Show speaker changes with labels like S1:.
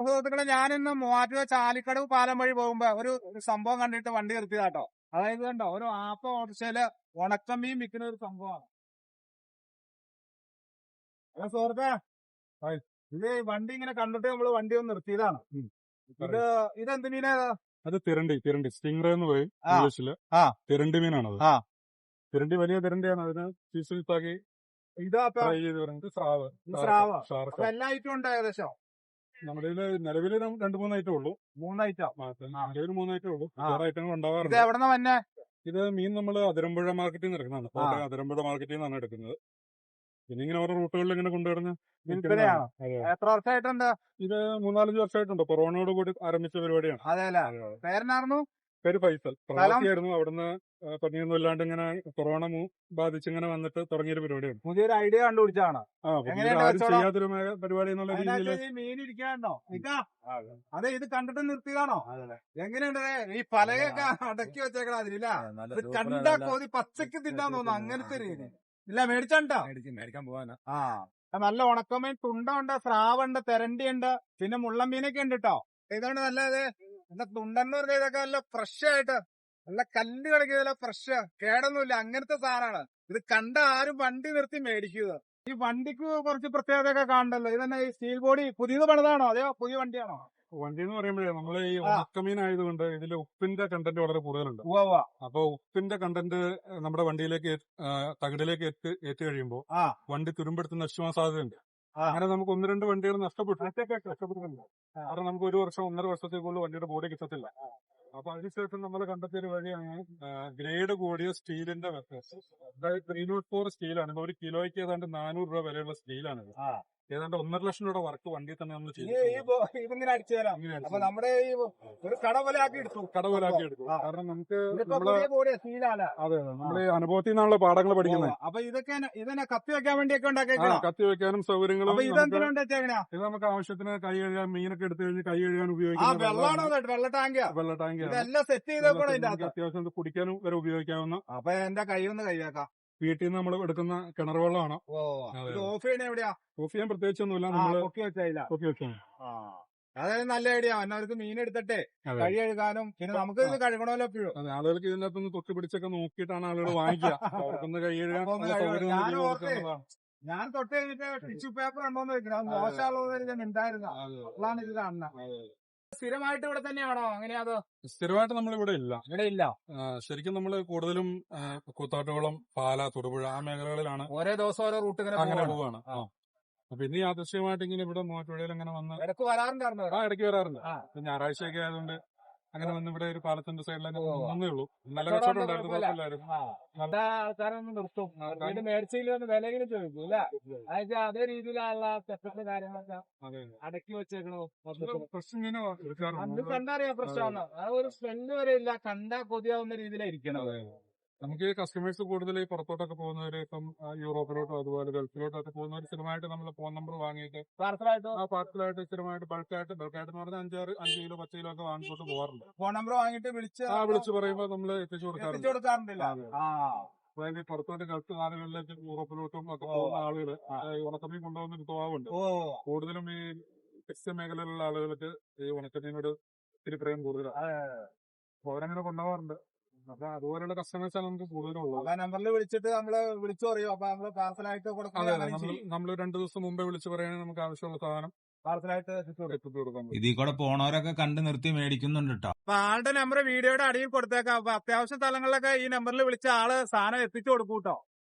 S1: സുഹൃത്തുക്കളെ ഞാനിന്ന് മൂവാറ്റുപുഴ ചാലിക്കടവ് പാലം വഴി പോകുമ്പോ ഒരു സംഭവം കണ്ടിട്ട് വണ്ടി നിർത്തിയതാട്ടോ. അതായത് കണ്ടോ ഒരു ആപ്പ ഓട്ടോറിക്ഷയിൽ ഉണക്കമീൻ വിൽക്കുന്ന ഒരു സംഭവമാണ്. ഹലോ സുഹൃത്തെ. ഇത് വണ്ടി ഇങ്ങനെ കണ്ടിട്ട് നമ്മൾ വണ്ടി ഒന്ന് നിർത്തിയതാണ്. ഇത് ഇതെന്ത് മീനാ
S2: അത് തിരണ്ടി തിരണ്ടി. സ്റ്റിംഗ്ര എന്ന് പറയും
S1: ആ.
S2: ഇംഗ്ലീഷിൽ
S1: ആ.
S2: തിരണ്ടി മീനാണത്.
S1: ആ.
S2: തിരണ്ടി വലിയ തിരണ്ടിയാണ്. അതിന് പീസ് പീസാക്കി
S1: ഇതാ അപ്പൊ
S2: ഫ്രൈ ചെയ്ത് പറഞ്ഞിട്ട് സ്രാവ്
S1: സ്രാവ്. എല്ലാ ഐറ്റം ഉണ്ട് ഏകദേശം.
S2: നമ്മുടെ നിലവിൽ രണ്ട് മൂന്ന് ഐറ്റം ഉള്ളൂ.
S1: മൂന്ന് ഐറ്റം
S2: നിലവിൽ മൂന്ന് ഐറ്റം ഉള്ളൂ. വേറെ ഐറ്റങ്ങൾ
S1: ഇത്
S2: ഉണ്ടാവാറുണ്ട്.
S1: എവിടെന്ന വന്നെ?
S2: ഇത് മീൻ നമ്മൾ അതിരമ്പുഴ മാർക്കറ്റിൽ നിന്ന് എടുക്കുന്നതാണ് കോട്ടയം അതിരമ്പുഴ മാർക്കറ്റിൽ നിന്നാണ് എടുക്കുന്നത്. പിന്നെ ഇങ്ങനെ ഓരോ റൂട്ടുകളിൽ ഇങ്ങനെ കൊണ്ടുവരുന്ന
S1: വിൽപ്പനയാണോ എത്ര വർഷമായിട്ടുണ്ട്
S2: ഇത് മൂന്നാലഞ്ച് വർഷമായിട്ടുണ്ട് കൊറോണയോട് കൂടി ആരംഭിച്ച പരിപാടിയാണ്.
S1: അതെല്ലേ പേരനായിരുന്നു
S2: പേര് ഫൈസൽ. പ്രവാസിയായിരുന്നു. അവിടുന്ന് പണിയൊന്നും ഇല്ലാണ്ട് ഇങ്ങനെ കൊറോണ ബാധിച്ച് ഇങ്ങനെ വന്നിട്ട് തുടങ്ങിയൊരു പരിപാടിയാണ്
S1: പുതിയൊരു ഐഡിയ കണ്ടുപിടിച്ചാണ്?
S2: ചെയ്യാത്തൊരു പരിപാടി എന്നുള്ള രീതിയിൽ
S1: മീൻ അതെ. ഇത് കണ്ടിട്ട് നിർത്തിയതാണോ? എങ്ങനെയുണ്ട്? ഈ പലയൊക്കെ അടക്കി വെച്ചേക്കണ അതിലില്ല കണ്ടാ കൊതി പച്ചക്ക് തിന്നാൻ തോന്നുന്നു. അങ്ങനത്തെ രീതി. ഇല്ല മേടിച്ചാണ്ടാ?
S3: മേടിക്കാൻ പോവാനാ.
S1: ആ നല്ല ഉണക്കമീൻ തുണ്ടുണ്ട് സ്രാവുണ്ട് തെരണ്ടിയുണ്ട് പിന്നെ മുള്ളമ്പീനൊക്കെ ഉണ്ട് കേട്ടോ ഇതുകൊണ്ട് നല്ലത് നല്ല തുണ്ടെന്ന് പറഞ്ഞ ഇതൊക്കെ നല്ല ഫ്രഷ് ആയിട്ട് നല്ല കല്ല് കളിക്കുന്നതല്ല ഫ്രഷ് കേടൊന്നുമില്ല. അങ്ങനത്തെ സാധനമാണ് ഇത് കണ്ട ആരും വണ്ടി നിർത്തി മേടിക്കുക ഈ വണ്ടിക്ക് കുറച്ച് പ്രത്യേകതയൊക്കെ കാണണ്ടല്ലോ. ഇതന്നെ ഈ സ്റ്റീൽ ബോഡി പുതിയത് പണിതാണോ? അതെയോ? പുതിയ വണ്ടിയാണോ?
S2: വണ്ടി എന്ന് പറയുമ്പോഴേ നമ്മൾ ഈ. ഉണക്കമീൻ ആയതുകൊണ്ട് ഇതിൽ ഉപ്പിന്റെ കണ്ടന്റ് വളരെ കൂടുതലുണ്ട്. അപ്പൊ ഉപ്പിന്റെ കണ്ടന്റ് നമ്മുടെ വണ്ടിയിലേക്ക് തകിടിലേക്ക് ഏറ്റ് കഴിയുമ്പോൾ
S1: ആ.
S2: വണ്ടി തുരുമ്പെടുത്ത് നശിച്ചുപോകാൻ സാധ്യതയുണ്ട്.
S1: ആ.
S2: അങ്ങനെ നമുക്ക് ഒന്ന് രണ്ട് വണ്ടികൾ നഷ്ടപ്പെട്ടു. നഷ്ടപ്പെട്ടിട്ടുണ്ട് കാരണം നമുക്ക് ഒരു വർഷം ഒന്നര വർഷത്തേക്കുള്ള വണ്ടിയുടെ ബോഡി കിട്ടത്തില്ല. അപ്പൊ അതിനുശേഷം നമ്മൾ കണ്ടെത്തിയ ഒരു വഴിയാണ് ഗ്രേഡ് കൂടിയ സ്റ്റീലിന്റെ അതായത് ത്രീ നോട്ട് ഫോർ സ്റ്റീലാണ്. ഒരു കിലോയ്ക്ക് ഏതാണ്ട് നാനൂറ് രൂപ വിലയുള്ള സ്റ്റീലാണിത്. ഏതാണ്ട് ഒന്നര ലക്ഷം രൂപ വർക്ക് വണ്ടി തന്നെ നമ്മൾ ചെയ്തു
S1: ഈ ബോ- ഇതിങ്ങനെ അടിച്ചു തരാം. അപ്പൊ നമ്മുടെ ഈ ഒരു കടവലാക്കി എടുത്തു.
S2: കടവലാക്കി എടുക്കും. കാരണം നമുക്ക്
S1: ഇതിപ്പോ
S2: നമ്മൾ
S1: പുതിയ ബോഡിയാ സ്റ്റീലാണ്
S2: അതെ നമ്മൾ അനുഭവത്തിൽ നിന്നാണല്ലോ പാഠങ്ങൾ പഠിക്കുന്നത്.
S1: അപ്പൊ ഇതൊക്കെ ഇതിനെ കത്തി വെക്കാൻ വേണ്ടിയൊക്കെ
S2: ആ
S1: ഉണ്ടാക്കിയേക്കണോ
S2: കത്തി വെക്കാനും സൗകര്യങ്ങളും
S1: അപ്പൊ
S2: നമുക്ക്
S1: ഇതെന്തിനാ വെച്ചേക്കണ
S2: ഇത് നമുക്ക് ആവശ്യത്തിന് കൈ കഴുകാൻ മീനൊക്കെ എടുത്തു കഴിഞ്ഞ് കൈ കഴുകാൻ
S1: ആ
S2: ഉപയോഗിക്കുന്ന
S1: വെള്ളമാണോ
S2: വെള്ളമാണ്.
S1: അത്? വെള്ള ടാങ്കിയാ
S2: വെള്ള ടാങ്കിയാണ്
S1: ഇതെല്ലാം സെറ്റ് ചെയ്തേക്കണോ ഇതിന്റെ അകത്ത്
S2: അത്യാവശ്യം ഇത് കുടിക്കാനും വരെ ഉപയോഗിക്കാവുന്ന
S1: അപ്പൊ എന്റെ കൈ ഒന്ന് കൈയാക്കാം
S2: വീട്ടിൽ നിന്ന് നമ്മൾ എടുക്കുന്ന കിണർ വെള്ളമാണ്.
S1: ഓഫ് ചെയ്യണ എവിടെയാ?
S2: ഓഫ് ചെയ്യാൻ പ്രത്യേകിച്ചൊന്നുമില്ല. നമ്മൾ
S1: പൊക്കി വെച്ചില്ല അതായത് നല്ല ഐഡിയ. എന്നവർക്ക് മീൻ എടുത്തിട്ടേ
S2: കഴി
S1: എഴുതാനും കഴുകാനും പിന്നെ നമുക്ക് ഇത് കഴുകണമല്ലോ എപ്പോഴും.
S2: അതെ ആളുകൾക്ക് ഇതിനകത്ത് അകത്തുനിന്ന് തൊട്ട് പിടിച്ചൊക്കെ നോക്കിയിട്ടാണ് ആളുകൾ വാങ്ങിക്കുക. അവർക്കൊന്ന് കൈ കഴുകാൻ
S1: ഞാൻ തൊട്ട് കഴിഞ്ഞിട്ട് ടിഷ്യൂ പേപ്പർ ഉണ്ടോന്ന് വെക്കണം
S2: അതെ.
S1: മോശമുള്ളത് ഞാൻ ഉണ്ടായിരുന്ന
S2: അതെ.
S1: അതാണ് ഇത് കാണുന്നത് സ്ഥിരമായിട്ട് ഇവിടെ തന്നെയാണോ? അങ്ങനെയാ അത്?
S2: സ്ഥിരമായിട്ട് നമ്മൾ ഇവിടെ ഇല്ല.
S1: ഇവിടെ ഇല്ല.
S2: ആ, ശരിക്കും നമ്മൾ കൂടുതലും ആ, കൂത്താട്ടുകുളം പാല തൊടുപുഴ ആ മേഖലകളിലാണ്
S1: ഓരോ ദിവസം ഓരോ റൂട്ട് ഇങ്ങനെ
S2: അങ്ങനെ
S1: പോവാണ്.
S2: പോവാണ്. ആ. അപ്പൊ ഇനി യാദൃശ്യമായിട്ട് ഇങ്ങനെ ഇവിടെ മൂവാറ്റുപുഴയിൽ അങ്ങനെ വന്ന്
S1: ഇടയ്ക്ക് വരാറുണ്ടായിരുന്നു
S2: ആ ഇടയ്ക്ക് വരാറുണ്ട്.
S1: ആ.
S2: ഇപ്പൊ ഞായറാഴ്ചയൊക്കെ ആയതുകൊണ്ട് അങ്ങനെ വന്ന് ഇവിടെ ഒരു പാലത്തിന്റെ സൈഡിൽ
S1: ഓ.
S2: വന്നേ ഉള്ളൂ. നല്ല
S1: കച്ചവടം
S2: ഉണ്ടായിരുന്നു
S1: കുഴപ്പമില്ല.
S2: കുഴപ്പമില്ലായിരുന്നു.
S1: ആൾക്കാരൊന്നും നിർത്തും. അവരുടെ മേർച്ചയിൽ വന്ന് വിലകിലും ചോദിക്കും അല്ലെ അതായത് അതേ രീതിയിലുള്ള സെറ്റപ്പ് കാര്യങ്ങളൊക്കെ അടക്കി വെച്ചേക്കണോ കണ്ടറിയാം പ്രശ്നമാണ് ആ ഒരു സ്മെല്ല് വരെ ഇല്ല. കണ്ടാ കൊതിയാവുന്ന രീതിയിലായിരിക്കണം.
S2: നമുക്ക് കസ്റ്റമേഴ്സ് കൂടുതൽ ഈ പുറത്തോട്ടൊക്കെ പോകുന്നവര് ഇപ്പം യൂറോപ്പിലോട്ടോ അതുപോലെ ഗൾഫിലോട്ടൊക്കെ പോകുന്നവർ സ്ഥിരമായിട്ട് നമ്മൾ ഫോൺ നമ്പർ വാങ്ങിയിട്ട്
S1: പാർസലായിട്ട്
S2: ആ പാർസലായിട്ട് സ്ഥിരമായിട്ട് ബൾക്കായിട്ട് ബൾക്കായിട്ട് എന്ന് പറഞ്ഞാൽ അഞ്ചാറ് അഞ്ച് കിലോ പത്ത് കിലോ ഒക്കെ വാങ്ങിക്കൊണ്ട് പോകാറുണ്ട്
S1: ഫോൺ നമ്പർ വാങ്ങിയിട്ട് വിളിച്ച്
S2: ആ വിളിച്ച് പറയുമ്പോൾ നമ്മൾ എത്തിച്ചു കൊടുക്കാറുണ്ട്. അതായത് പുറത്തോട്ട് ഗൾഫ് നാടുകളിലേക്ക് യൂറോപ്പിലോട്ടും ഒക്കെ പോകുന്ന ആളുകൾ ഉണക്കമീൻ കൊണ്ടുപോകുന്ന ഒരു സ്വഭാവമുണ്ട് കൂടുതലും ഈ ടെക്സ്റ്റ് മേഖലയിലുള്ള ആളുകൾക്ക് ഈ ഉണക്കമീനോട് ഇത്തിരി പ്രേം കൂടുതലാണ് അവരങ്ങനെ കൊണ്ടുപോകാറുണ്ട് അപ്പൊ കസ്റ്റമേഴ്സ് ആണ് നമുക്ക് കൂടുതലുള്ളത്.
S1: അപ്പൊ ആ നമ്പറിൽ വിളിച്ചിട്ട് നമ്മൾ വിളിച്ചു പറയും. അപ്പൊ നമ്മൾ പാർസലായിട്ട്
S2: കൊടുക്കാം നമ്മൾ രണ്ടു ദിവസം മുമ്പേ വിളിച്ചു പറയുകയാണെങ്കിൽ നമുക്ക് ആവശ്യമുള്ള സാധനം
S3: ഇതിൽ കൂടെ പോണവരൊക്കെ കണ്ട് നിർത്തി മേടിക്കുന്നുണ്ട് കേട്ടോ
S1: അപ്പൊ ആളുടെ നമ്പർ വീഡിയോയുടെ അടിയിൽ കൊടുത്തേക്കാം. അപ്പൊ അത്യാവശ്യ സ്ഥലങ്ങളിലൊക്കെ ഈ നമ്പറിൽ വിളിച്ച ആൾ സാധനം എത്തിച്ചു കൊടുക്കും കേട്ടോ